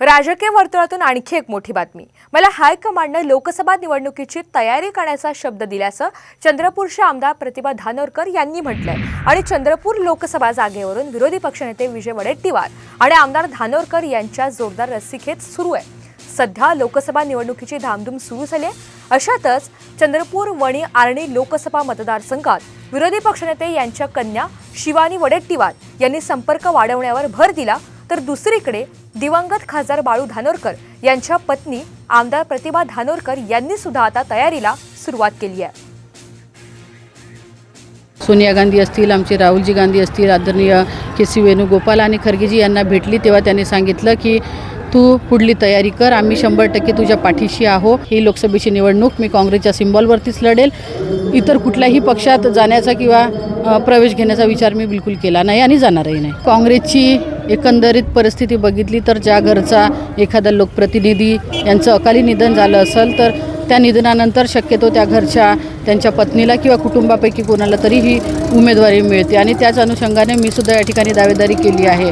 राजकीय वर्तुळातून आणखी एक मोठी बातमी. मला हायकमांडनं लोकसभा निवडणुकीची तयारी करण्याचा शब्द दिल्याचं चंद्रपूरचे आमदार प्रतिभा धानोरकर यांनी म्हटलंय. आणि चंद्रपूर लोकसभा जागेवरून विरोधी पक्षनेते विजय वडेट्टीवार आणि आमदार धानोरकर यांच्या जोरदार रस्सीखेच सुरू आहे. सध्या लोकसभा निवडणुकीची धामधूम सुरू झाली आहे. अशातच चंद्रपूर वणी आर्णी लोकसभा मतदारसंघात विरोधी पक्षनेते यांच्या कन्या शिवानी वडेट्टीवार यांनी संपर्क वाढवण्यावर भर दिला. तर दुसरीकडे दिवंगत खासदार बाळू धानोरकर यांच्या पत्नी आमदार प्रतिभा धानोरकर यांनी सुद्धा आता तयारीला सुरुवात केली आहे. सोनिया गांधी असतील आमचे राहुलजी गांधी असतील आदरणीय के सी वेणुगोपाल आणि खरगेजी यांना भेटली तेव्हा त्यांनी सांगितलं की तू पुढली तयारी कर आम्ही शंभर टक्के तुझ्या पाठीशी आहो ही लोकसभेची निवडणूक मी काँग्रेसच्या सिम्बॉलवरतीच लढेल. इतर कुठल्याही पक्षात जाण्याचा किंवा प्रवेश घेण्याचा विचार मी बिलकुल केला नाही आणि जाणारही नाही. काँग्रेसची एकंदरीत परिस्थिती बघितली तर ज्या घरचा एखादा लोकप्रतिनिधी यांचं अकाली निधन झालं असेल तर त्या निधनानंतर शक्यतो त्या घरच्या त्यांच्या पत्नीला किंवा कुटुंबापैकी कोणाला तरी ही उमेदवारी मिळते. आणि त्याच अनुषंगाने मी सुद्धा या ठिकाणी दावेदारी केली आहे.